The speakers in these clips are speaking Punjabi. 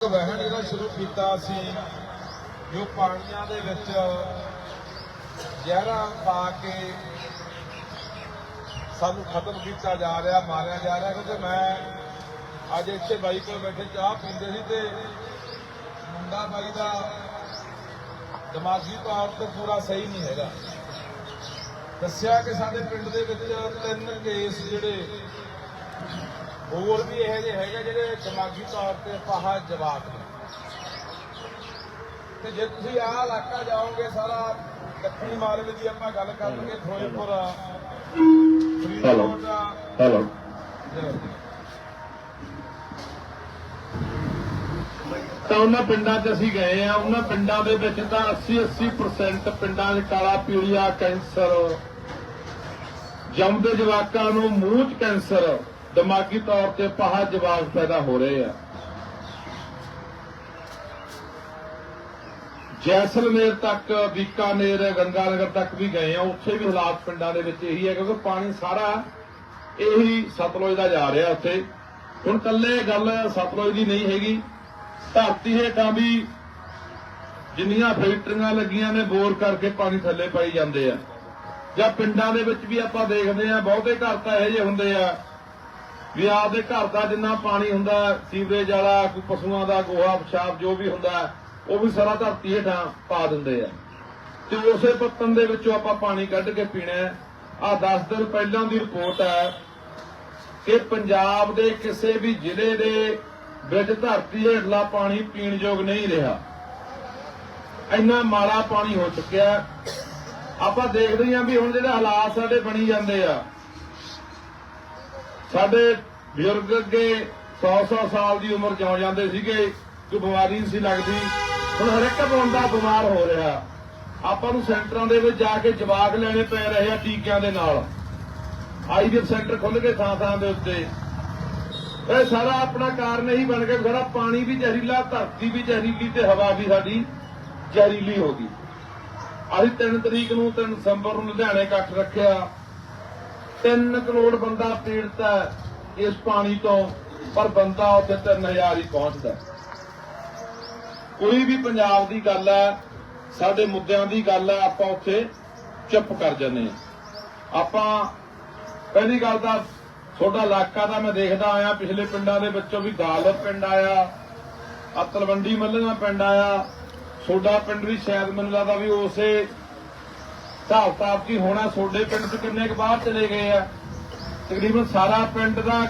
ਵਹਿਣ ਜਿਹੜਾ ਸ਼ੁਰੂ ਕੀਤਾ ਸੀ, ਜੋ ਪਾਣੀਆਂ ਦੇ ਵਿੱਚ ਜ਼ਹਿਰਾਂ ਪਾ ਕੇ ਸਾਨੂੰ ਖਤਮ ਕੀਤਾ ਜਾ ਰਿਹਾ, ਮਾਰਿਆ ਜਾ ਰਿਹਾ, ਕਿਉਂਕਿ ਮੈਂ ਅੱਜ ਇੱਥੇ ਬਾਈ ਕੋਲ ਬੈਠੇ ਚਾਹ ਪੀਂਦੇ ਸੀ ਤੇ ਮੁੰਡਾ ਬਾਈ ਦਾ ਦਿਮਾਗੀ ਤੌਰ ਤੇ ਪੂਰਾ ਸਹੀ ਨਹੀਂ ਹੈਗਾ। ਦੱਸਿਆ ਕਿ ਸਾਡੇ ਪਿੰਡ ਦੇ ਵਿੱਚ ਤਿੰਨ ਕੇਸ ਜਿਹੜੇ ਹੋਰ ਵੀ ਇਹੋ ਜਿਹੇ ਹੈਗੇ ਜਿਹੜੇ ਦਿਮਾਗੀ ਤੌਰ ਤੇ ਪਾਹਾ ਜਵਾਬ ਨੇ। ਤੇ ਜੇ ਤੁਸੀਂ ਆਹ ਇਲਾਕਾ ਜਾਓਗੇ ਸਾਰਾ ਦੱਖਣੀ ਮਾਲਵੇ ਦੀ ਆਪਾਂ ਗੱਲ ਕਰਾਂਗੇ ਫਿਰੋਜ਼ਪੁਰ ਫਰੀਦਕੋਟ ਹੈਲੋ ਤਾਂ ਉਹਨਾਂ ਪਿੰਡਾਂ 'ਚ ਅਸੀਂ ਗਏ ਆ ਉਹਨਾਂ ਪਿੰਡਾਂ ਦੇ ਵਿੱਚ ਤਾਂ 80-80% ਪਿੰਡਾਂ 'ਚ ਕਾਲਾ ਪੀਲੀਆ ਕੈਂਸਰ ਜੰਮਦੇ ਜਵਾਕਾਂ ਨੂੰ ਮੂੰਹ 'ਚ ਕੈਂਸਰ ਦਿਮਾਗੀ ਤੌਰ ਤੇ ਪਾਹਾ ਜਵਾਕ ਪੈਦਾ ਹੋ ਰਹੇ ਆ। ਜੈਸਲਮੇਰ ਤੱਕ, ਬੀਕਾਨੇਰ, ਗੰਗਾਨਗਰ ਤੱਕ ਵੀ ਗਏ ਆ। ਉੱਥੇ ਵੀ ਹਾਲਾਤ ਪਿੰਡਾਂ ਦੇ ਵਿੱਚ ਇਹੀ ਹੈ ਕਿਉਂਕਿ ਪਾਣੀ ਸਾਰਾ ਇਹੀ ਸਤਲੁਜ ਦਾ ਜਾ ਰਿਹਾ ਉੱਥੇ। ਹੁਣ ਕੱਲੇ ਗੱਲ ਸਤਲੁਜ ਦੀ ਨਹੀਂ ਹੈਗੀ। ਧਰਤੀ ਹੇਠਾਂ ਵੀ ਜਿੰਨੀਆਂ ਫੈਕਟਰੀਆਂ ਲੱਗੀਆਂ ਨੇ, ਬੋਰ ਕਰਕੇ ਪਾਣੀ ਥੱਲੇ ਪਾਈ ਜਾਂਦੇ ਆ। ਜਾਂ ਪਿੰਡਾਂ ਦੇ ਵਿੱਚ ਵੀ ਆਪਾਂ ਦੇਖਦੇ ਆ, ਬਹੁਤੇ ਘਰ ਤਾਂ ਇਹੋ ਜਿਹੇ ਹੁੰਦੇ ਆ ਵੀ ਆਪਦੇ ਘਰ ਦਾ ਜਿੰਨਾ ਪਾਣੀ ਹੁੰਦਾ, ਸੀਵਰੇਜ ਵਾਲਾ, ਕੋਈ ਪਸ਼ੂਆਂ ਦਾ ਗੋਹਾ, ਪਿਸ਼ਾਬ, ਜੋ ਵੀ ਹੁੰਦਾ, ਉਹ ਵੀ ਸਾਰਾ ਧਰਤੀ ਹੇਠਾਂ ਪਾ ਦਿੰਦੇ ਆ। ਤੇ ਉਸੇ ਪੱਤਨ ਦੇ ਵਿੱਚੋਂ ਆਪਾਂ ਪਾਣੀ ਕੱਢ ਕੇ ਪੀਣਾ ਆ 10 ਦਿਨ ਪਹਿਲਾਂ ਦੀ ਰਿਪੋਰਟ ਹੈ ਕਿ ਪੰਜਾਬ ਦੇ ਕਿਸੇ ਵੀ ਜ਼ਿਲ੍ਹੇ ਦੇ ਵਿੱਚ ਧਰਤੀ ਹੇਠਲਾ ਪਾਣੀ ਪੀਣ ਯੋਗ ਨਹੀਂ ਰਿਹਾ। ਇੰਨਾ ਮਾੜਾ ਪਾਣੀ ਹੋ ਚੁੱਕਿਆ। ਹੈ। ਆਪਾਂ ਦੇਖਦੇ ਹਾਂ ਵੀ ਹੁਣ ਜਿਹੜੇ ਹਾਲਾਤ ਸਾਡੇ ਬਣੀ ਜਾਂਦੇ ਆ ਸਾਡੇ ਬਜ਼ੁਰਗ ਅੱਗੇ 100-100 ਸਾਲ ਦੀ ਉਮਰ ਜਿਉ ਜਾਂਦੇ ਸੀਗੇ, ਕੋਈ ਬਿਮਾਰੀ ਨਹੀਂ ਸੀ ਲੱਗਦੀ। ਹੁਣ ਹਰ ਇੱਕ ਬੰਦਾ ਬਿਮਾਰ ਹੋ ਰਿਹਾ। ਆਪਾਂ ਨੂੰ ਸੈਂਟਰਾਂ ਦੇ ਵਿੱਚ ਜਾ ਕੇ ਜਵਾਕ ਲੈਣੇ ਪੈ ਰਹੇ ਆ ਟੀਕਿਆਂ ਦੇ ਨਾਲ। ਆਈਵੀਐਫ ਸੈਂਟਰ ਖੁੱਲ ਗਏ ਥਾਂ ਥਾਂ ਦੇ ਉੱਤੇ। ਇਹ ਸਾਰਾ ਆਪਣਾ ਕਾਰਨ ਇਹੀ ਬਣ ਗਿਆ, ਸਾਰਾ ਪਾਣੀ ਵੀ ਜ਼ਹਿਰੀਲਾ, ਧਰਤੀ ਵੀ ਜ਼ਹਿਰੀਲੀ ਤੇ ਹਵਾ ਵੀ ਸਾਡੀ ਜ਼ਹਿਰੀਲੀ ਹੋ ਗਈ। ਅਸੀਂ 3 ਤਰੀਕ ਨੂੰ 3 ਦਸੰਬਰ ਨੂੰ ਲੁਧਿਆਣੇ ਇਕੱਠ ਰੱਖਿਆ। 3 ਕਰੋੜ ਬੰਦਾ ਪੀੜਤ ਹੈ ਇਸ ਪਾਣੀ ਤੋਂ, ਪਰ ਬੰਦਾ ਉੱਥੇ 3000 ਹੀ ਪਹੁੰਚਦਾ ਕੋਈ ਵੀ ਪੰਜਾਬ ਦੀ ਗੱਲ ਹੈ, ਸਾਡੇ ਮੁੱਦਿਆਂ ਦੀ ਗੱਲ ਹੈ, ਆਪਾਂ ਉੱਥੇ ਚੁੱਪ ਕਰ ਜਾਂਦੇ ਹਾਂ। ਆਪਾਂ ਪਹਿਲੀ ਗੱਲ ਤਾਂ ਤੁਹਾਡਾ ਇਲਾਕਾ ਦਾ ਮੈਂ ਦੇਖਦਾ ਆਇਆ, ਪਿਛਲੇ ਪਿੰਡਾਂ ਦੇ ਵਿੱਚੋਂ ਵੀ ਗਾਲਬ ਪਿੰਡ ਆਇਆ ਆ ਤਲਵੰਡੀ ਮੱਲ੍ਹੀਆਂ ਪਿੰਡ ਆਇਆ ਤੁਹਾਡਾ ਪਿੰਡ ਵੀ ਸ਼ਾਇਦ ਮੈਨੂੰ ਲੱਗਦਾ ਵੀ ਉਸੇ ਹਿਸਾਬ ਕਿਤਾਬ ਕੀ ਹੋਣਾ, ਸੋਡੇ ਪਿੰਡ ਚ ਕਿੰਨੇ ਕੁ ਬਾਹਰ ਚਲੇ ਗਏ ਆ? ਤਕਰੀਬਨ ਸਾਰਾ ਪਿੰਡ ਦਾ,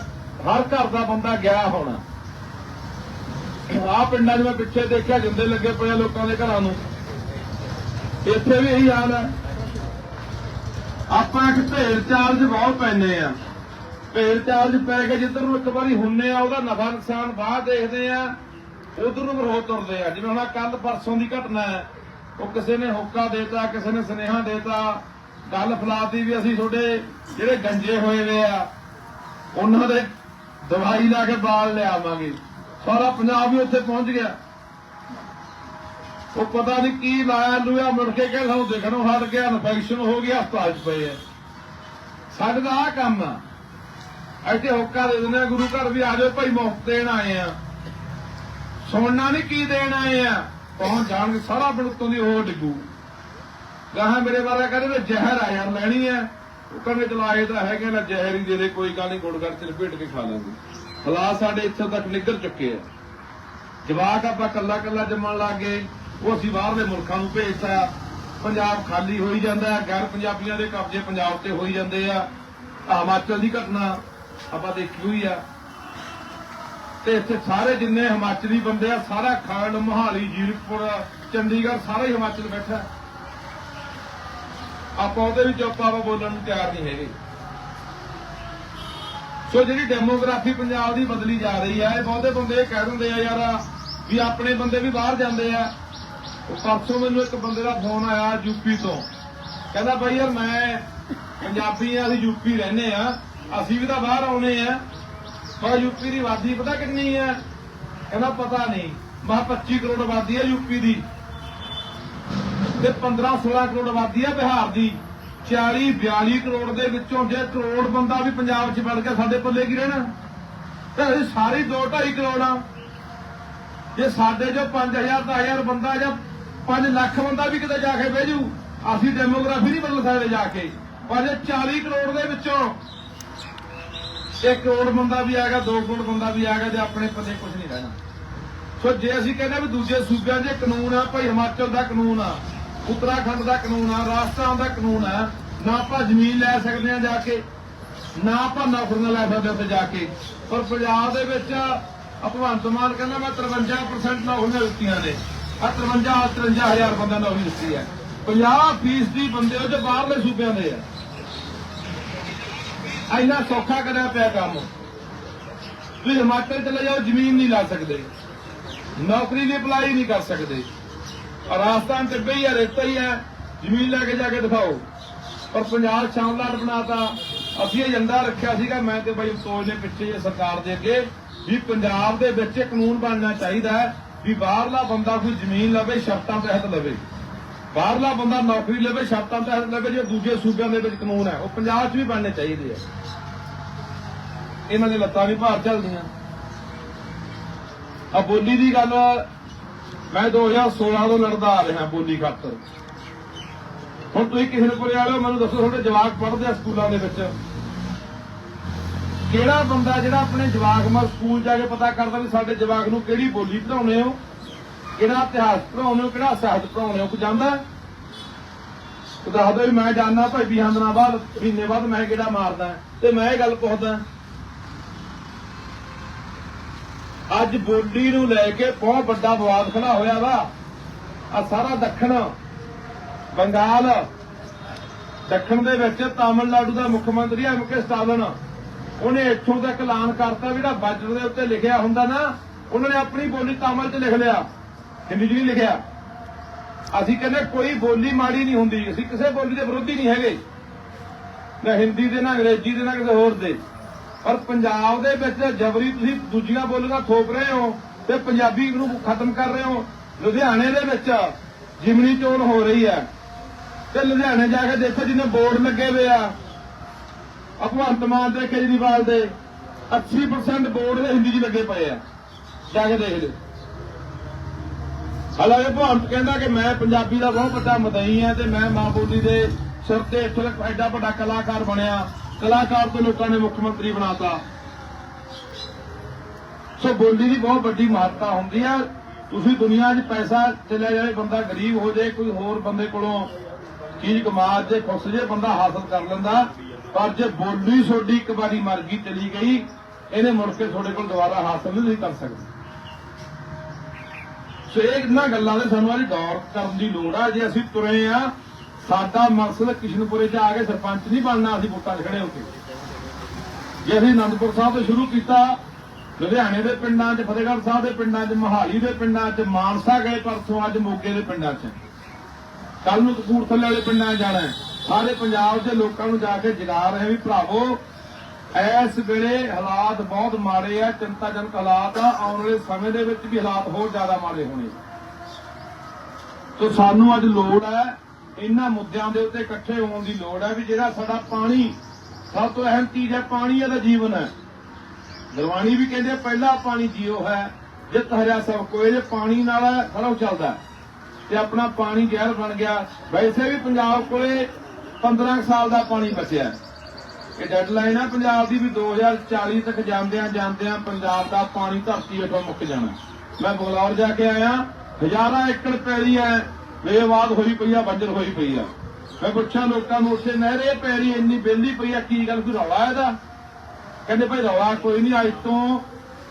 ਹਰ ਘਰ ਦਾ ਬੰਦਾ ਗਿਆ ਹੋਣਾ। ਆ ਪਿੰਡਾਂ 'ਚ ਮੈਂ ਪਿੱਛੇ ਦੇਖਿਆ, ਜਿੰਦੇ ਲੱਗੇ ਪਏ ਲੋਕਾਂ ਦੇ ਘਰਾਂ ਨੂੰ। ਇੱਥੇ ਵੀ ਇਹੀ ਹਾਲ ਹੈ। ਆਪਾਂ ਇੱਕ ਢੇਰ ਚਾਰਜ ਬਹੁਤ ਪੈਨੇ ਆ। ਢੇਰ ਚਾਰਜ ਪੈ ਕੇ ਜਿੱਧਰ ਨੂੰ ਇੱਕ ਵਾਰੀ ਹੁੰਨੇ ਆ, ਉਹਦਾ ਨਫਾ ਨੁਕਸਾਨ ਬਾਅਦ ਦੇਖਦੇ ਆ, ਉਧਰ ਨੂੰ ਰੋ ਤੁਰਦੇ ਆ। ਜਿਵੇਂ ਹੁਣ ਕੱਲ ਪਰਸੋਂ ਦੀ ਘਟਨਾ ਹੈ। ਉਹ ਕਿਸੇ ਨੇ ਹੋਕਾ ਦੇਤਾ, ਕਿਸੇ ਨੇ ਸੁਨੇਹਾ ਦੇਤਾ, ਗੱਲ ਫਲਾਤੀ ਵੀ ਅਸੀਂ ਤੁਹਾਡੇ ਜਿਹੜੇ ਗੰਜੇ ਹੋਏ ਵੇ ਆ, ਉਹਨਾਂ ਦੇ ਦਵਾਈ ਲਾ ਕੇ ਬਾਲ ਲਿਆਵਾਂਗੇ। ਸਾਰਾ ਪੰਜਾਬ ਹੀ ਉੱਥੇ ਪਹੁੰਚ ਗਿਆ। ਉਹ ਪਤਾ ਨਹੀਂ ਕੀ ਲਾਇਆ ਲੂਆ ਮੁੜ ਕੇ ਕਹਿੰਦਾ ਸਾਨੂੰ ਦੇਖਣੋਂ, ਹਟ ਗਿਆ ਇਨਫੈਕਸ਼ਨ ਹੋ ਗਿਆ ਹਸਪਤਾਲ 'ਚ ਪਏ ਆ। ਸਾਡੇ ਦਾ ਆ ਕੰਮ ਆ। ਇੱਥੇ ਹੋਕਾ ਦੇ ਦਿੰਦੇ ਗੁਰੂ ਘਰ ਵੀ ਆ ਜਾਓ, ਭਾਈ ਮੁਫਤ ਦੇਣ ਆਏ ਆ। ਸੁਣਨਾ ਨਹੀਂ ਕੀ ਦੇਣ ਆਏ ਆ। ਪਹੁੰਚ ਜਾਣਗੇ, ਸਾਰਾ ਪਿੰਡ ਉੱਤੋਂ ਦੀ ਉਹ ਡਿੱਗੂ। ਗਾਹਾਂ ਮੇਰੇ ਬਾਰੇ ਕਹਿੰਦੇ ਤੇ ਜ਼ਹਿਰ ਆ ਯਾਰ, ਲੈਣੀ ਆ ਉਹ ਕਹਿੰਦੇ ਚਲਾਏ ਤਾਂ ਹੈਗੇ ਨਾ, ਜ਼ਹਿਰ ਹੀ ਦੇ ਦੇ, ਕੋਈ ਗੱਲ ਨਹੀਂ ਗੁੜਗੜ ਚ ਲਪੇਟ ਕੇ ਖਾ ਲਾਂਗੇ। ਹਾਲਾਤ ਸਾਡੇ ਇੱਥੇ ਤੱਕ ਨਿਕਲ ਚੁੱਕੇ ਆ। ਜਵਾਕ ਆਪਾਂ ਕੱਲਾ ਕੱਲਾ ਜੰਮਣ ਲੱਗੇ ਉਹ ਅਸੀਂ ਬਾਹਰਲੇ ਮੁਲਕਾਂ ਨੂੰ ਭੇਜਤਾ। ਪੰਜਾਬ ਖਾਲੀ ਹੋਈ ਜਾਂਦਾ ਗੈਰ ਪੰਜਾਬੀਆਂ ਦੇ ਕਬਜ਼ੇ ਪੰਜਾਬ ਤੇ ਹੋਈ ਜਾਂਦੇ ਆ। ਹਿਮਾਚਲ ਦੀ ਘਟਨਾ ਆਪਾਂ ਦੇਖੀ ਹੋਈ ਆ। ਤੇ ਇੱਥੇ ਸਾਰੇ ਜਿੰਨੇ ਹਿਮਾਚਲੀ ਬੰਦੇ ਆ, ਸਾਰਾ ਖੰਡ ਮੋਹਾਲੀ, ਜੀਰਕਪੁਰ, ਚੰਡੀਗੜ੍ਹ, ਸਾਰਾ ਹੀ ਹਿਮਾਚਲ ਬੈਠਾ। ਆਪਾਂ ਉਹਦੇ ਵਿੱਚ ਆਪਾਂ ਬੋਲਣ ਨੂੰ ਤਿਆਰ ਨਹੀਂ ਹੈਗੇ। ਸੋ ਜਿਹੜੀ ਡੈਮੋਗ੍ਰਾਫੀ ਪੰਜਾਬ ਦੀ ਬਦਲੀ ਜਾ ਰਹੀ ਹੈ ਇਹ ਬਹੁਤੇ ਬੰਦੇ ਕਹਿ ਦਿੰਦੇ ਆ, ਯਾਰ, ਵੀ ਆਪਣੇ ਬੰਦੇ ਵੀ ਬਾਹਰ ਜਾਂਦੇ ਆ। ਉਹ ਪਰਸੋਂ ਮੈਨੂੰ ਇੱਕ ਬੰਦੇ ਦਾ ਫੋਨ ਆਇਆ ਯੂਪੀ ਤੋਂ। ਕਹਿੰਦਾ, ਬਾਈ ਯਾਰ, ਮੈਂ ਪੰਜਾਬੀ ਆ ਅਸੀਂ ਯੂਪੀ ਰਹਿੰਦੇ ਆ, ਅਸੀਂ ਵੀ ਤਾਂ ਬਾਹਰ ਆਉਨੇ ਆ। ਪਰ ਯੂਪੀ ਦੀ ਆਬਾਦੀ ਪਤਾ ਕਿੰਨੀ ਹੈ? ਕਹਿੰਦਾ ਪਤਾ ਨਹੀਂ। ਮਾ 25 ਕਰੋੜ ਆਬਾਦੀ ਹੈ ਯੂਪੀ ਦੀ। ਤੇ 15 16 ਕਰੋੜ ਆਬਾਦੀ ਹੈ ਬਿਹਾਰ ਦੀ। 40 42 ਕਰੋੜ ਦੇ ਵਿੱਚੋਂ ਜੇ ਕਰੋੜ ਬੰਦਾ ਵੀ ਪੰਜਾਬ 'ਚ ਵੜ ਕੇ ਸਾਡੇ ਪੱਲੇ ਕੀ ਰਹਿਣਾ? ਤੇ ਅਸੀਂ ਸਾਰੇ 2 2.5 ਕਰੋੜ ਆ। ਜੇ ਸਾਡੇ ਜੋ 5000 ਦਾ 1000 ਬੰਦਾ ਜਾਂ 5 ਲੱਖ ਬੰਦਾ ਵੀ ਕਿਤੇ ਜਾ ਕੇ ਬਹਿ ਜੂ, ਅਸੀਂ ਡੈਮੋਗ੍ਰਾਫੀ ਨਹੀਂ ਬਦਲ ਸਕਦੇ ਜਾ ਕੇ। ਪਰ ਜੇ 40 ਕਰੋੜ ਦੇ ਵਿੱਚੋਂ 1 ਕਰੋੜ ਬੰਦਾ ਵੀ ਆਏਗਾ 2 ਕਰੋੜ ਬੰਦਾ ਵੀ ਆਏਗਾ ਤੇ ਆਪਣੇ ਪੱਲੇ ਕੁਝ ਨਹੀਂ ਰਹਿਣਾ। ਸੋ ਜੇ ਅਸੀਂ ਕਹਿੰਦੇ ਵੀ ਦੂਜੇ ਸੂਬਿਆਂ 'ਚ ਕਾਨੂੰਨ ਆ, ਭਾਈ ਹਿਮਾਚਲ ਦਾ ਕਾਨੂੰਨ ਆ, ਉੱਤਰਾਖੰਡ ਦਾ ਕਾਨੂੰਨ ਆ, ਰਾਜਸਥਾਨ ਦਾ ਕਾਨੂੰਨ ਆ, ਨਾ ਆਪਾਂ ਜ਼ਮੀਨ ਲੈ ਸਕਦੇ ਆ ਜਾ ਕੇ, ਨਾ ਆਪਾਂ ਨੌਕਰੀਆਂ ਲੈ ਸਕਦੇ ਉੱਥੇ ਜਾ ਕੇ। ਪਰ ਪੰਜਾਬ ਦੇ ਵਿੱਚ ਭਗਵੰਤ ਮਾਨ ਕਹਿੰਦਾ, ਮੈਂ 53% ਨੌਕਰੀਆਂ ਦਿੱਤੀਆਂ ਨੇ। ਆ 53 53000 ਬੰਦਾ ਨੌਕਰੀ ਦਿੱਤੀ ਹੈ। 50 ਫੀਸਦੀ ਬੰਦੇ ਉਹ ਜੋ ਬਾਹਰਲੇ ਸੂਬਿਆਂ ਦੇ ਆ। ਇੰਨਾ ਸੌਖਾ ਕਰਿਆ ਪਿਆ ਕੰਮ। ਤੁਸੀਂ ਹਿਮਾਚਲ ਚਲੇ ਜਾਓ, ਜ਼ਮੀਨ ਨਹੀਂ ਲਾ ਸਕਦੇ। ਨੌਕਰੀ ਦੀ ਅਪਲਾਈ ਨਹੀਂ ਕਰ ਸਕਦੇ। ਔਰ ਰਾਜਸਥਾਨ ਤੇ ਬਈ ਹੈ ਰੇਤਾ ਹੀ ਹੈ ਜ਼ਮੀਨ ਲੈ ਕੇ ਜਾ ਕੇ ਦਿਖਾਓ। ਪਰ ਪੰਜਾਬ ਸ਼ਾਮਲਾਟ ਬਣਾਤਾ। ਅਸੀਂ ਏਜੰਡਾ ਰੱਖਿਆ ਸੀਗਾ। ਮੈਂ ਤੇ ਬਈ ਸੋਚ ਦੇ ਪਿੱਛੇ ਜੇ ਸਰਕਾਰ ਦੇ ਅੱਗੇ ਵੀ ਪੰਜਾਬ ਦੇ ਵਿੱਚ ਇਹ ਕਾਨੂੰਨ ਬਣਨਾ ਚਾਹੀਦਾ ਹੈ ਵੀ ਬਾਹਰਲਾ ਬੰਦਾ ਕੋਈ ਜ਼ਮੀਨ ਲਵੇ, ਸ਼ਰਤਾਂ ਤਹਿਤ ਲਵੇ। ਬਾਹਰਲਾ ਬੰਦਾ ਨੌਕਰੀ ਲਵੇ ਸ਼ਰਤਾਂ ਤਹਿਤ ਲਵੇ, ਜੋ ਦੂਜੇ ਸੂਬਿਆਂ ਦੇ ਵਿੱਚ ਕਾਨੂੰਨ ਹੈ। ਉਹ ਪੰਜਾਬ 'ਚ ਵੀ ਬਣਨੇ ਚਾਹੀਦੇ ਆ। ਇਹਨਾਂ ਦੇ ਲੱਤਾਂ ਵੀ ਭਾਰ ਚੱਲਦੀਆਂ। ਆ ਬੋਲੀ ਦੀ ਗੱਲ, ਮੈਂ 2016 ਤੋਂ ਲੜਦਾ ਆ ਰਿਹਾ ਬੋਲੀ ਖਾਤਰ। ਹੁਣ ਤੁਸੀਂ ਕਿਸੇ ਦੇ ਕੋਲੇ ਆ ਮੈਨੂੰ ਦੱਸੋ, ਤੁਹਾਡੇ ਜਵਾਕ ਪੜ੍ਹਦੇ ਆ ਸਕੂਲਾਂ ਦੇ ਵਿੱਚ। ਕਿਹੜਾ ਬੰਦਾ ਜਿਹੜਾ ਆਪਣੇ ਜਵਾਕ ਮਾ ਸਕੂਲ ਜਾ ਕੇ ਪਤਾ ਕਰਦਾ ਵੀ ਸਾਡੇ ਜਵਾਕ ਨੂੰ ਕਿਹੜੀ ਬੋਲੀ ਪੜਾਉਣੇ ਹੋ? ਕਿਹੜਾ ਇਤਿਹਾਸ? ਪੜਾਉਣੇ ਹੋ ਕਿਹੜਾ ਸਾਹਿਤ ਪੜਾਉਣੇ ਹੋ ਕੋਈ ਜਾਂਦਾ ਉਹ ਦੱਸਦਾ ਵੀ ਮੈਂ ਜਾਣਦਾ ਭਾਈ 20 ਦਿਨਾਂ ਬਾਅਦ, ਮਹੀਨੇ ਬਾਅਦ ਮੈਂ ਕਿਹੜਾ ਮਾਰਦਾ ਤੇ ਮੈਂ ਇਹ ਗੱਲ ਪੁੱਛਦਾ ਅੱਜ ਬੋਲੀ ਨੂੰ ਲੈ ਕੇ ਬਹੁਤ ਵੱਡਾ ਵਿਵਾਦ ਖੜਾ ਹੋਇਆ ਵਾ। ਆ ਸਾਰਾ ਦੱਖਣ, ਬੰਗਾਲ, ਦੱਖਣ ਦੇ ਵਿੱਚ ਤਾਮਿਲਨਾਡੂ ਦਾ ਮੁੱਖ ਮੰਤਰੀ ਐਮ ਕੇ ਸਟਾਲਿਨ, ਉਹਨੇ ਇੱਥੋਂ ਤੱਕ ਐਲਾਨ ਕਰਤਾ ਜਿਹੜਾ ਬਜਟ ਦੇ ਉੱਤੇ ਲਿਖਿਆ ਹੁੰਦਾ ਨਾ, ਉਹਨਾਂ ਨੇ ਆਪਣੀ ਬੋਲੀ ਤਾਮਿਲ 'ਚ ਲਿਖ ਲਿਆ। ਹਿੰਦੀ 'ਚ ਨਹੀਂ ਲਿਖਿਆ। ਅਸੀਂ ਕਹਿੰਦੇ ਕੋਈ ਬੋਲੀ ਮਾੜੀ ਨਹੀਂ ਹੁੰਦੀ, ਅਸੀਂ ਕਿਸੇ ਬੋਲੀ ਦੇ ਵਿਰੋਧੀ ਨਹੀਂ ਹੈਗੇ। ਨਾ ਹਿੰਦੀ ਦੇ, ਨਾ ਅੰਗਰੇਜ਼ੀ ਦੇ, ਨਾ ਕਿਸੇ ਹੋਰ ਦੇ। ਪਰ ਪੰਜਾਬ ਦੇ ਵਿੱਚ ਜਬਰੀ ਤੁਸੀਂ ਦੂਜੀਆਂ ਬੋਲੀਆਂ ਥੋਪ ਰਹੇ ਹੋ ਤੇ ਪੰਜਾਬੀ ਨੂੰ ਖਤਮ ਕਰ ਰਹੇ ਹੋ। ਲੁਧਿਆਣੇ ਦੇ ਵਿੱਚ ਜਿਮਨੀ ਚੋਣ ਹੋ ਰਹੀ ਹੈ। ਤੇ ਲੁਧਿਆਣੇ ਜਾ ਕੇ ਦੇਖੋ ਜਿੰਨੇ ਬੋਰਡ ਲੱਗੇ ਹੋਏ ਆ। ਭਗਵੰਤ ਮਾਨ ਦੇ ਕੇਜਰੀਵਾਲ ਦੇ 80% ਬੋਰਡ ਹਿੰਦੀ 'ਚ ਲੱਗੇ ਪਏ ਆ। ਜਾ ਕੇ ਦੇਖ ਲਿਓ। ਹਾਲਾਂਕਿ ਭਗਵੰਤ ਕਹਿੰਦਾ ਕਿ ਮੈਂ ਪੰਜਾਬੀ ਦਾ ਬਹੁਤ ਵੱਡਾ ਮਦਈ ਹਾਂ ਤੇ ਮੈਂ ਮਾਂ ਬੋਲੀ ਦੇ ਸਿਰ ਤੇ ਇੱਥੋਂ ਐਡਾ ਵੱਡਾ ਕਲਾਕਾਰ ਬਣਿਆ। ਕਲਾਕਾਰ ਤੋਂ ਲੋਕਾਂ ਨੇ ਮੁੱਖ ਮੰਤਰੀ ਬਣਾਤਾ। ਸੋ ਬੋਲੀ ਦੀ ਬਹੁਤ ਵੱਡੀ ਮਹੱਤਤਾ ਹੁੰਦੀ ਆ। ਤੁਸੀਂ ਦੁਨੀਆ 'ਚ ਪੈਸਾ ਚਲਿਆ ਜਾਵੇ, ਬੰਦਾ ਗਰੀਬ ਹੋ ਜਾਏ ਕੋਈ ਹੋਰ ਬੰਦੇ ਕੋਲੋਂ ਚੀਜ਼ ਕਮਾ ਜੇ, ਖੁੱਸ ਜੇ, ਬੰਦਾ ਹਾਸਲ ਕਰ ਲੈਂਦਾ। ਪਰ ਜੇ ਬੋਲੀ ਤੁਹਾਡੀ ਇੱਕ ਵਾਰੀ ਮਰ ਗਈ, ਚਲੀ ਗਈ, ਇਹਨੇ ਮੁੜ ਕੇ ਤੁਹਾਡੇ ਕੋਲ ਦੁਬਾਰਾ ਹਾਸਲ ਨਹੀਂ ਕਰ ਸਕਦੇ। ਸੋ ਇਹਨਾਂ ਗੱਲਾਂ ਦੇ ਸਾਨੂੰ ਅੱਜ ਗੌਰ ਕਰਨ ਦੀ ਲੋੜ ਆ। ਜੇ ਅਸੀਂ ਤੁਰੇ ਆ, ਸਾਡਾ ਮਕਸਦ ਕਿਸ਼ਨਪੁਰੇ 'ਚ ਆ ਕੇ ਸਰਪੰਚ ਨਹੀਂ ਬਣਨਾ, ਅਸੀਂ ਵੋਟਾਂ 'ਚ ਖੜੇ ਹੋ ਕੇ। ਜੇ ਅਸੀਂ ਅਨੰਦਪੁਰ ਸਾਹਿਬ ਤੋਂ ਸ਼ੁਰੂ ਕੀਤਾ, ਲੁਧਿਆਣੇ ਦੇ ਪਿੰਡਾਂ 'ਚ, ਫਤਿਹਗੜ੍ਹ ਸਾਹਿਬ ਦੇ ਪਿੰਡਾਂ 'ਚ, ਮੋਹਾਲੀ ਦੇ ਪਿੰਡਾਂ 'ਚ, ਮਾਨਸਾ ਗਏ ਪਰਸੋਂ, ਅੱਜ ਮੋਗੇ ਦੇ ਪਿੰਡਾਂ 'ਚ। ਕੱਲ ਨੂੰ ਕਪੂਰਥਲੇ ਵਾਲੇ ਪਿੰਡਾਂ 'ਚ ਜਾਣਾ ਸਾਰੇ ਪੰਜਾਬ ਦੇ ਲੋਕਾਂ ਨੂੰ ਜਾ ਕੇ ਜਗਾ ਰਹੇ ਵੀ ਭਰਾਵੋ ਇਸ ਵੇਲੇ ਹਾਲਾਤ ਬਹੁਤ ਮਾੜੇ ਆ, ਚਿੰਤਾਜਨਕ ਹਾਲਾਤ ਆ, ਆਉਣ ਵਾਲੇ ਸਮੇਂ ਦੇ ਵਿੱਚ ਵੀ ਹਾਲਾਤ ਹੋਰ ਜ਼ਿਆਦਾ ਮਾੜੇ ਹੋਣੇ। ਸੋ ਸਾਨੂੰ ਅੱਜ ਲੋੜ ਹੈ ਇਹਨਾਂ ਮੁੱਦਿਆਂ ਦੇ ਉੱਤੇ ਇਕੱਠੇ ਹੋਣ ਦੀ ਲੋੜ ਹੈ ਵੀ ਜਿਹੜਾ ਸਾਡਾ ਪਾਣੀ ਸਭ ਤੋਂ ਅਹਿਮ ਚੀਜ਼ ਹੈ, ਪਾਣੀ ਇਹਦਾ ਜੀਵਨ ਹੈ। ਗੁਰਬਾਣੀ ਵੀ ਕਹਿੰਦੇ ਪਹਿਲਾ ਪਾਣੀ ਜੀਓ ਹੈ, ਜਿਤ ਹਰਿਆ ਸਭ ਕੋਈ ਜੇ ਪਾਣੀ ਨਾਲ ਸਾਰਾ ਚੱਲਦਾ ਤੇ ਆਪਣਾ ਪਾਣੀ ਜ਼ਹਿਰ ਬਣ ਗਿਆ। ਵੈਸੇ ਵੀ ਪੰਜਾਬ ਕੋਲੇ 15 ਸਾਲ ਦਾ ਪਾਣੀ ਬਚਿਆ ਇਹ ਡੈਡਲਾਈਨ ਆ, ਪੰਜਾਬ ਦੀ ਵੀ 2040 ਤੱਕ ਜਾਂਦਿਆਂ ਜਾਂਦਿਆਂ ਪੰਜਾਬ ਦਾ ਪਾਣੀ ਧਰਤੀ ਹੇਠੋਂ ਮੁੱਕ ਜਾਣਾ। ਮੈਂ ਬੰਗਲੌਰ ਜਾ ਕੇ ਆਇਆ, ਹਜ਼ਾਰਾਂ ਏਕੜ ਪੈਲੀ ਹੈ ਬੇਵਾਦ ਹੋਈ ਪਈ ਆ, ਬੰਜਰ ਹੋਈ ਪਈ ਆ। ਮੈਂ ਪੁੱਛਿਆ ਲੋਕਾਂ ਨੂੰ ਉੱਥੇ, ਨਹਿਰੇ ਪੈਰੀ ਇੰਨੀ ਬੇਲੀ ਪਈ ਆ, ਕੀ ਗੱਲ ਕੋਈ ਰੌਲਾ ਇਹਦਾ? ਕਹਿੰਦੇ ਭਾਈ ਰੌਲਾ ਕੋਈ ਨਹੀਂ, ਅੱਜ ਤੋਂ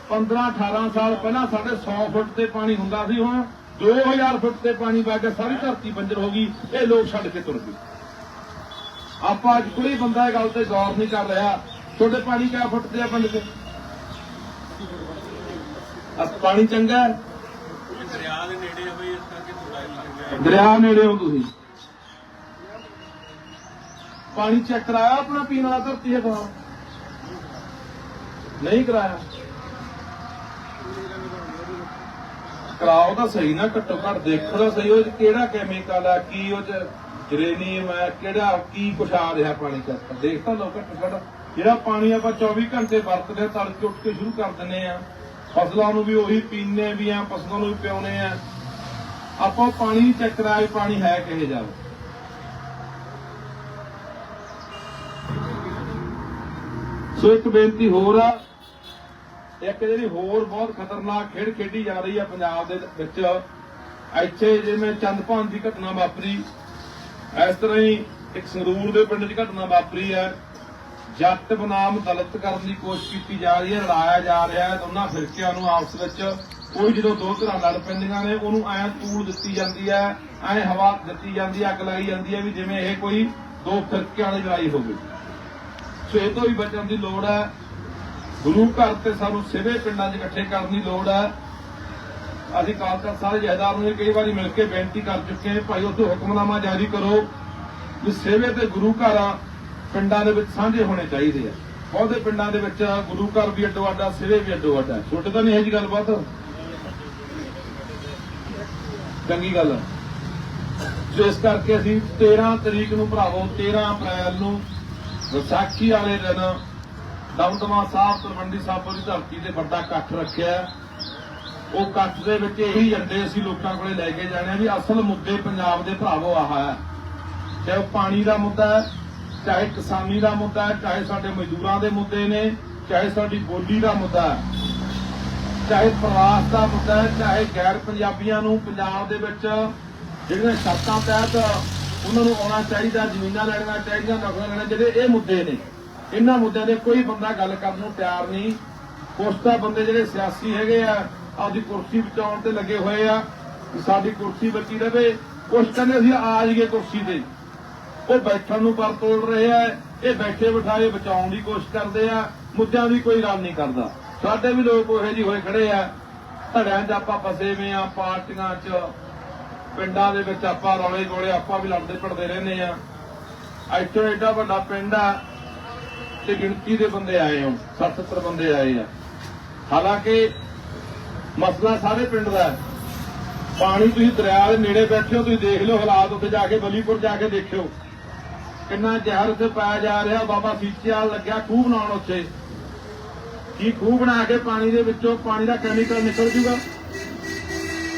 15 18 ਸਾਲ ਪਹਿਲਾਂ ਸਾਡੇ 100 ਫੁੱਟ ਤੇ ਪਾਣੀ ਹੁੰਦਾ ਸੀ, ਹੁਣ 2000 ਫੁੱਟ ਤੇ ਪਾਣੀ ਵਗ ਕੇ ਸਾਰੀ ਧਰਤੀ ਬੰਜਰ ਹੋ ਗਈ, ਇਹ ਲੋਕ ਛੱਡ ਕੇ ਤੁਰ ਗਏ। ਆਪਾਂ ਅੱਜ ਕੋਈ ਬੰਦਾ ਇਹ ਗੱਲ ਤੇ ਗੌਰ ਨਹੀਂ ਕਰ ਰਿਹਾ। ਤੁਹਾਡੇ ਪਾਣੀ ਕਿਆ ਫੁੱਟ ਤੇ ਆ ਪਿੰਡ ਤੇ? ਆ ਪਾਣੀ ਚੰਗਾ ਹੈ? ਦਰਿਆ ਦੇ ਨੇੜੇ ਹੋਈ ਇਸ ਕਰਕੇ ਥੋੜਾ ਜਿਹਾ ਦਰਿਆ ਨੇੜੇ ਹੋ ਤੁਸੀਂ ਪਾਣੀ ਚੈੱਕ ਕਰਾਇਆ ਆਪਣਾ ਪੀਣ ਵਾਲਾ ਧਰਤੀ ਹੈ ਕਹਾਂ ਨਹੀਂ ਕਰਾਇਆ। ਕਰਾਓ ਤਾਂ ਸਹੀ ਨਾ, ਘੱਟੋ ਘੱਟ ਦੇਖੋ ਤਾਂ ਸਹੀ ਉਹ ਕਿਹੜਾ ਕੈਮੀਕਲ ਆ, ਕੀ ਉਹ ਚ ਜਰੇਨੀਅਮ ਹੈ ਕਿਹੜਾ ਕੀ ਕੁਛ ਆ ਰਿਹਾ ਪਾਣੀ ਚ ਦੇਖ ਤਾਂ ਲੋ ਘੱਟੋ ਜਿਹੜਾ ਪਾਣੀ ਆਪਾਂ 24 ਘੰਟੇ ਵਰਤਦੇ ਹਾਂ, ਤੜਕੇ ਉੱਠ ਕੇ ਸ਼ੁਰੂ ਕਰ ਦਿੰਦੇ ਆ। ਫਸਲਾਂ ਨੂੰ ਵੀ ਉਹੀ ਪੀਣੇ ਵੀ ਆ ਫਸਲਾਂ ਨੂੰ ਵੀ ਪਿਉਣੇ ਆ। ਆਪਾਂ ਪਾਣੀ ਚੈੱਕ ਕਰਾਇਆ ਪਾਣੀ ਹੈ ਕਿਹੇ ਜਾ ਸੋ ਇੱਕ ਬੇਨਤੀ ਹੋਰ ਆ। ਇੱਕ ਜਿਹੜੀ ਹੋਰ ਬਹੁਤ ਖਤਰਨਾਕ ਖੇਡ ਖੇਡੀ ਜਾ ਰਹੀ ਆ ਪੰਜਾਬ ਦੇ ਵਿੱਚ। ਇੱਥੇ ਜਿਵੇਂ ਚੰਦਪਾਨ ਦੀ ਘਟਨਾ ਵਾਪਰੀ ਇਸ ਤਰ੍ਹਾਂ ਹੀ ਇੱਕ ਸੰਗਰੂਰ ਦੇ ਪਿੰਡ 'ਚ ਘਟਨਾ ਵਾਪਰੀ ਹੈ। ਜੱਟ ਬਨਾਮ ਦਲਿਤ ਕਰਨ ਦੀ ਕੋਸ਼ਿਸ਼ ਕੀਤੀ ਜਾ ਰਹੀ ਹੈ, ਲੜਾਇਆ ਜਾ ਰਿਹਾ ਹੈ। ਦੋਨਾਂ ਫਿਰਕਿਆਂ ਨੂੰ ਆਪਸ ਵਿੱਚ ਕੋਈ ਜਦੋਂ ਦੋ ਧਿਰਾਂ ਲੜ ਪੈਂਦੀਆਂ ਨੇ, ਉਹਨੂੰ ਐਂ ਤੂਲ ਦਿੱਤੀ ਜਾਂਦੀ ਹੈ, ਐਂ ਹਵਾ ਦਿੱਤੀ ਜਾਂਦੀ ਹੈ, ਅੱਗ ਲਾਈ ਜਾਂਦੀ ਹੈ ਵੀ ਜਿਵੇਂ ਇਹ ਕੋਈ ਦੋ ਫਿਰਕਿਆਂ ਦੀ ਲੜਾਈ ਹੋਵੇ। ਸੋ ਇਹ ਤੋਂ ਵੀ ਬਚਣ ਦੀ ਲੋੜ ਹੈ। ਗੁਰੂ ਘਰ ਤੇ ਸਾਨੂੰ ਸਿਵੇ ਪਿੰਡਾਂ 'ਚ ਇਕੱਠੇ ਕਰਨ ਦੀ ਲੋੜ ਹੈ। ਅਸੀਂ ਕਾਲ ਸਾਰੇ ਜਹਦਾਰ ਨੂੰ ਕਈ ਵਾਰੀ ਮਿਲ ਕੇ ਬੇਨਤੀ ਕਰ ਚੁੱਕੇ ਹਾਂ, ਭਾਈ ਉੱਥੇ ਹੁਕਮਨਾਮਾ ਜਾਰੀ ਕਰੋ ਵੀ ਸੇਵੇ ਤੇ ਗੁਰੂ ਘਰ ਪਿੰਡਾਂ ਦੇ ਵਿੱਚ ਸਾਂਝੇ ਹੋਣੇ ਚਾਹੀਦੇ ਆ। ਬਹੁਤੇ ਪਿੰਡਾਂ ਦੇ ਵਿੱਚ ਗੁਰੂ ਘਰ ਵੀ ਅੱਡੋ ਅੱਡਾ ਸੇਵੇ ਵੀ ਅੱਡੋ ਅੱਡਾ ਛੋਟੇ ਤਾਂ ਨਹੀਂ ਹੈ ਜੀ ਗੱਲਬਾਤ? ਚੰਗੀ ਗੱਲ ਹੈ ਸੋ ਇਸ ਕਰਕੇ ਅਸੀਂ 13 ਤਰੀਕ ਨੂੰ ਭਰਾਵੋ 13 ਅਪ੍ਰੈਲ ਨੂੰ ਵਿਸਾਖੀ ਵਾਲੇ ਦਿਨ ਦਮਦਮਾ ਸਾਹਿਬ ਤਲਵੰਡੀ ਸਾਬੋ ਦੀ ਧਰਤੀ ਤੇ ਵੱਡਾ ਇਕੱਠ ਰੱਖਿਆ। ਉਹ ਇਕੱਠ ਦੇ ਵਿੱਚ ਇਹੀ ਏਜੰਡੇ ਅਸੀਂ ਲੋਕਾਂ ਕੋਲੇ ਲੈ ਕੇ ਜਾਣੇ ਆ ਵੀ ਅਸਲ ਮੁੱਦੇ ਪੰਜਾਬ ਦੇ ਭਰਾਵੋ ਆਹ ਹੈ। ਚਾਹੇ ਉਹ ਪਾਣੀ ਦਾ ਮੁੱਦਾ ਹੈ, ਚਾਹੇ ਕਿਸਾਨੀ ਦਾ ਮੁੱਦਾ ਹੈ, ਚਾਹੇ ਸਾਡੇ ਮਜ਼ਦੂਰਾਂ ਦੇ ਮੁੱਦੇ ਨੇ, ਚਾਹੇ ਸਾਡੀ ਬੋਲੀ ਦਾ ਮੁੱਦਾ ਹੈ। ਚਾਹੇ ਪ੍ਰਵਾਸ ਦਾ ਮੁੱਦਾ ਹੈ, ਚਾਹੇ ਗੈਰ ਪੰਜਾਬੀਆਂ ਨੂੰ ਪੰਜਾਬ ਦੇ ਵਿੱਚ ਜਿਹੜੀਆਂ ਸ਼ਰਤਾਂ ਤਹਿਤ ਉਹਨਾਂ ਨੂੰ ਆਉਣਾ ਚਾਹੀਦਾ, ਜ਼ਮੀਨਾਂ ਲੈਣੀਆਂ ਚਾਹੀਦੀਆਂ ਨੌਕਰੀਆਂ ਲੈਣਾ ਜਿਹੜੇ ਇਹ ਮੁੱਦੇ ਨੇ। ਇਹਨਾਂ ਮੁੱਦਿਆਂ ਦੇ ਕੋਈ ਬੰਦਾ ਗੱਲ ਕਰਨ ਨੂੰ ਤਿਆਰ ਨਹੀਂ। ਕੁਛ ਤਾਂ ਬੰਦੇ ਜਿਹੜੇ ਸਿਆਸੀ ਹੈਗੇ ਆ ਆਪਦੀ ਕੁਰਸੀ ਬਚਾਉਣ ਤੇ ਲੱਗੇ ਹੋਏ ਆ ਕਿ ਸਾਡੀ ਕੁਰਸੀ ਬਚੀ ਰਵੇ। ਕੁਛ ਕਹਿੰਦੇ ਅਸੀਂ ਆ ਜਾਈਏ ਕੁਰਸੀ ਤੇ। ਉਹ ਬੈਠਣ ਨੂੰ ਪਰ ਤੋੜ ਰਹੇ ਆ। ਇਹ ਬੈਠੇ ਬਿਠਾਏ ਬਚਾਉਣ ਦੀ ਕੋਸ਼ਿਸ਼ ਕਰਦੇ ਆ। ਮੁੱਦਿਆਂ ਦੀ ਕੋਈ ਗੱਲ ਨਹੀਂ ਕਰਦਾ। ਸਾਡੇ ਵੀ ਲੋਕ ਉਹੇ ਜਿਹੇ ਹੋਏ ਖੜੇ ਆ। ਧੜਿਆਂ 'ਚ ਆਪਾਂ ਫਸੇ ਹੋਏ ਆ, ਪਾਰਟੀਆਂ 'ਚ। ਪਿੰਡਾਂ ਦੇ ਵਿੱਚ ਆਪਾਂ ਰੌਲੇ ਗੋਲੇ ਆਪਾਂ ਵੀ ਲੜਦੇ ਪੜਦੇ ਰਹਿੰਦੇ ਆ। ਇੱਥੋਂ ਐਡਾ ਵੱਡਾ ਪਿੰਡ ਆ ਤੇ ਗਿਣਤੀ ਦੇ ਬੰਦੇ ਆਏ ਹੋ 60 70 ਬੰਦੇ ਆਏ ਆ। ਹਾਲਾਂਕਿ ਮਸਲਾ ਸਾਰੇ ਪਿੰਡ ਦਾ ਹੈ। ਪਾਣੀ ਤੁਸੀਂ ਦਰਿਆ ਦੇ ਨੇੜੇ ਬੈਠੇ ਹੋ, ਤੁਸੀਂ ਦੇਖ ਲਿਓ ਹਾਲਾਤ, ਉੱਥੇ ਜਾ ਕੇ ਬਲੀਪੁਰ ਜਾ ਕੇ ਦੇਖਿਓ। ਕਿੰਨਾ ਜ਼ਹਿਰ ਉੱਥੇ ਪਾਇਆ ਜਾ ਰਿਹਾ, ਬਾਬਾ ਸੀਚੇਵਾਲ ਲੱਗਿਆ, ਖੂਹ ਬਣਾਉਣ ਉੱਥੇ। ਕੀ ਖੂਹ ਬਣਾ ਕੇ ਪਾਣੀ ਦੇ ਵਿੱਚੋਂ ਪਾਣੀ ਦਾ ਕੈਮੀਕਲ ਨਿਕਲ ਜੂਗਾ?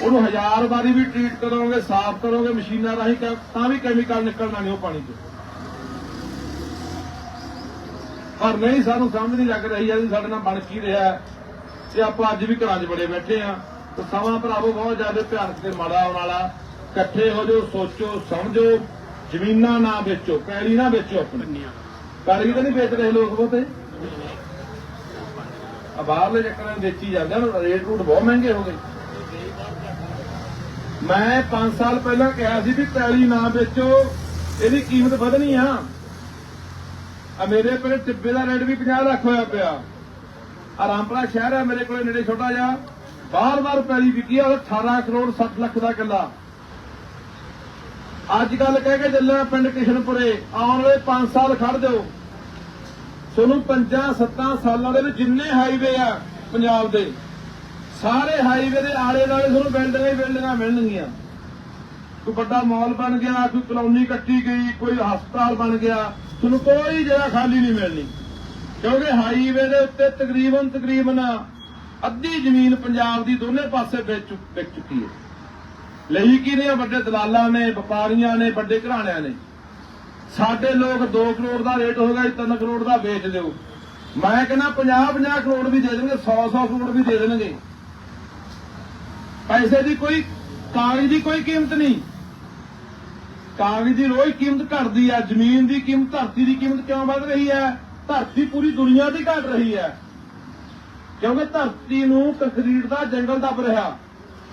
ਉਹਨੂੰ ਹਜ਼ਾਰ ਵਾਰੀ ਵੀ ਟ੍ਰੀਟ ਕਰੋਗੇ, ਸਾਫ਼ ਕਰੋਗੇ, ਮਸ਼ੀਨਾਂ ਰਾਹੀਂ ਤਾਂ- ਵੀ ਕੈਮੀਕਲ ਨਿਕਲਣਾ ਨਹੀਂ ਉਹ ਪਾਣੀ ਤੋਂ ਪਰ ਨਹੀਂ, ਸਾਨੂੰ ਸਮਝ ਨਹੀਂ ਲੱਗ ਰਹੀ ਹੈ ਸਾਡੇ ਨਾਲ ਬਣ ਕੀ ਰਿਹਾ ਤੇ ਆਪਾਂ ਅੱਜ ਵੀ ਘਰਾਂ 'ਚ ਬੜੇ ਬੈਠੇ ਆ। ਤੇ ਸਮਾਂ ਭਰਾਵੋ ਬਹੁਤ ਜ਼ਿਆਦਾ ਭਿਆਨਕ ਤੇ ਮਾੜਾ ਆਉਣ ਵਾਲਾ। ਇਕੱਠੇ ਹੋ ਜਾਓ, ਸੋਚੋ, ਸਮਝੋ। ਜ਼ਮੀਨਾਂ ਨਾ ਵੇਚੋ, ਪੈਲੀ ਨਾ ਵੇਚੋ ਆਪਣੀ। ਪੈਲੀ ਤਾਂ ਨਹੀਂ ਵੇਚ ਰਹੇ ਲੋਕ ਬਹੁਤੇ। ਆ ਬਾਹਰਲੇ ਚੱਕਰਾਂ 'ਚ ਵੇਚੀ ਜਾਂਦੇ ਹਨ ਰੇਟ ਰੂਟ ਬਹੁਤ ਮਹਿੰਗੇ ਹੋ ਗਏ। ਮੈਂ 5 ਸਾਲ ਪਹਿਲਾਂ ਕਿਹਾ ਸੀ ਵੀ ਪੈਲੀ ਨਾ ਵੇਚੋ, ਇਹਦੀ ਕੀਮਤ ਵਧਣੀ ਆ। ਆ ਮੇਰੇ ਕੋਲ ਟਿੱਬੇ ਦਾ ਰੇਟ ਵੀ 50 ਲੱਖ ਹੋਇਆ ਪਿਆ। ਆ ਰਾਮਪੁਰਾ ਸ਼ਹਿਰ ਹੈ, ਮੇਰੇ ਕੋਲੇ ਨੇੜੇ ਛੋਟਾ ਜਿਹਾ। ਬਾਰ-ਬਾਰ ਪੈਲੀ ਵਿਕੀ ਆ ਉਹ 18 ਕਰੋੜ 60 ਲੱਖ ਦਾ ਕਿੱਲਾ। ਅੱਜ ਕੱਲ ਕਹਿ ਕੇ ਚੱਲਿਆ ਪਿੰਡ ਕਿਸ਼ਨਪੁਰੇ। ਆਉਣ ਵਾਲੇ 5 ਸਾਲ ਖੜ ਦਿਓ। ਤੁਹਾਨੂੰ 5-7 ਸਾਲਾਂ ਦੇ ਵਿੱਚ ਜਿੰਨੇ ਹਾਈਵੇ ਆ ਪੰਜਾਬ ਦੇ, ਸਾਰੇ ਹਾਈਵੇ ਦੇ ਆਲੇ ਦੁਆਲੇ ਤੁਹਾਨੂੰ ਬਿਲਡਿੰਗਾਂ ਹੀ ਬਿਲਡਿੰਗਾਂ ਮਿਲਣਗੀਆਂ। ਕੋਈ ਵੱਡਾ ਮਾਲ ਬਣ ਗਿਆ, ਕੋਈ ਕਲੋਨੀ ਕੱਟੀ ਗਈ, ਕੋਈ ਹਸਪਤਾਲ ਬਣ ਗਿਆ, ਤੁਹਾਨੂੰ ਕੋਈ ਜਗ੍ਹਾ ਖਾਲੀ ਨਹੀਂ ਮਿਲਣੀ। ਕਿਉਂਕਿ ਹਾਈਵੇ ਦੇ ਉੱਤੇ ਤਕਰੀਬਨ ਤਕਰੀਬਨ ਅੱਧੀ ਜ਼ਮੀਨ ਪੰਜਾਬ ਦੀ ਦੋਨੇ ਪਾਸੇ ਵੇਚ ਵਿਕ ਚੁੱਕੀ ਹੈ। ਲਈ ਕੀ ਨੇ? ਵੱਡੇ ਦਲਾਲਾਂ ਨੇ, ਵਪਾਰੀਆਂ ਨੇ, ਵੱਡੇ ਘਰਾਣਿਆਂ ਨੇ। ਸਾਡੇ ਲੋਕ 2 ਕਰੋੜ ਦਾ ਰੇਟ ਹੋਗਾ 3 ਕਰੋੜ ਦਾ ਵੇਚ ਦਿਓ। ਮੈਂ ਕਹਿੰਦਾ 50 50 ਕਰੋੜ ਵੀ ਦੇ ਦੇਣਗੇ 100 100 ਕਰੋੜ ਵੀ ਦੇ ਦੇਣਗੇ। ਪੈਸੇ ਦੀ ਕੋਈ, ਕਾਗਜ਼ ਦੀ ਕੋਈ ਕੀਮਤ ਨਹੀਂ। ਕਾਗਜ਼ ਦੀ ਰੋਜ਼ ਕੀਮਤ ਘਟਦੀ ਹੈ ਜ਼ਮੀਨ ਦੀ ਕੀਮਤ, ਧਰਤੀ ਦੀ ਕੀਮਤ ਕਿਉਂ ਵੱਧ ਰਹੀ ਹੈ? ਧਰਤੀ ਪੂਰੀ ਦੁਨੀਆ ਦੀ ਘਟ ਰਹੀ ਹੈ। ਕਿਉਂਕਿ ਧਰਤੀ ਨੂੰ ਕੰਕਰੀਟ ਦਾ ਜੰਗਲ ਦੱਬ ਰਿਹਾ।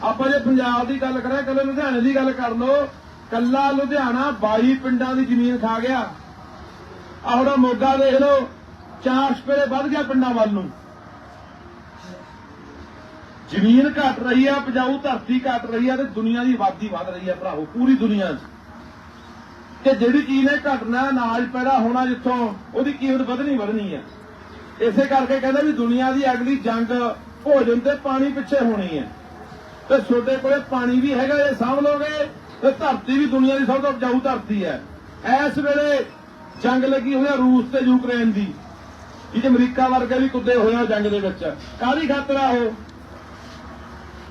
ਆਪਾਂ ਜੇ ਪੰਜਾਬ ਦੀ ਗੱਲ ਕਰਾਂ ਕੱਲ ਲੁਧਿਆਣੇ ਦੀ ਗੱਲ ਕਰ ਲਓ ਕੱਲਾ ਲੁਧਿਆਣਾ 22 ਪਿੰਡਾਂ ਦੀ ਜ਼ਮੀਨ ਖਾ ਗਿਆ। ਆਹੜਾ ਮੋਗਾ ਦੇਖ ਲਓ, ਚਾਰ ਸਪੇਰੇ ਵੱਧ ਗਿਆ ਪਿੰਡਾਂ ਵੱਲ ਨੂੰ। ਜ਼ਮੀਨ ਘਟ ਰਹੀ ਹੈ, ਉਪਜਾਊ ਧਰਤੀ ਘਟ ਰਹੀ ਹੈ ਤੇ ਦੁਨੀਆ ਦੀ ਆਬਾਦੀ ਵੱਧ ਰਹੀ ਹੈ ਭਰਾਵੋ, ਪੂਰੀ ਦੁਨੀਆ 'ਚ। ਕਿ ਜਿਹੜੀ ਚੀਜ਼ ਨੇ ਘਟਨਾ ਅਨਾਜ ਪੈਦਾ ਹੋਣਾ ਜਿੱਥੋਂ, ਉਹਦੀ ਕੀਮਤ ਵਧਣੀ ਵਧਣੀ ਹੈ ਇਸੇ ਕਰਕੇ ਕਹਿੰਦਾ ਵੀ ਦੁਨੀਆ ਦੀ ਅਗਲੀ ਜੰਗ ਭੋਜਨ ਤੇ ਪਾਣੀ ਪਿੱਛੇ ਹੋਣੀ ਹੈ ਤੇ ਛੋਟੇ ਕੋਲੇ ਪਾਣੀ ਵੀ ਹੈਗਾ ਇਹ ਸਾਂਭ ਲੋਗੇ ਤੇ ਧਰਤੀ ਵੀ ਦੁਨੀਆ ਦੀ ਸਭ ਤੋਂ ਉਪਜਾਊ ਧਰਤੀ ਹੈ ਇਸ ਵੇਲੇ ਜੰਗ ਲੱਗੀ ਹੋਈ ਹੈ ਰੂਸ ਤੇ ਯੂਕਰੇਨ ਦੀ ਜਿਹਦੇ ਅਮਰੀਕਾ ਵਰਗੇ ਵੀ ਕੁੱਦੇ ਹੋਏ ਆ ਜੰਗ ਦੇ ਵਿੱਚ। ਕਾਹਦੀ ਖਾਤਰ ਆ ਉਹ?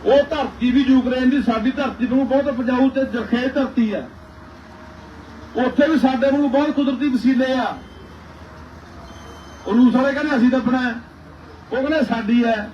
ਉਹ ਧਰਤੀ ਵੀ ਯੂਕਰੇਨ ਦੀ, ਸਾਡੀ ਧਰਤੀ ਨੂੰ ਬਹੁਤ ਉਪਜਾਊ ਤੇ ਜਰਖੇਜ਼ ਧਰਤੀ ਆ। ਉੱਥੇ ਵੀ ਸਾਡੇ ਨੂੰ ਬਹੁਤ ਕੁਦਰਤੀ ਵਸੀਲੇ ਆ। ਉਹ ਰੂਸ ਵਾਲੇ ਕਹਿੰਦੇ ਅਸੀਂ ਦੱਬਣਾ ਉਹ ਕਹਿੰਦੇ ਸਾਡੀ ਹੈ।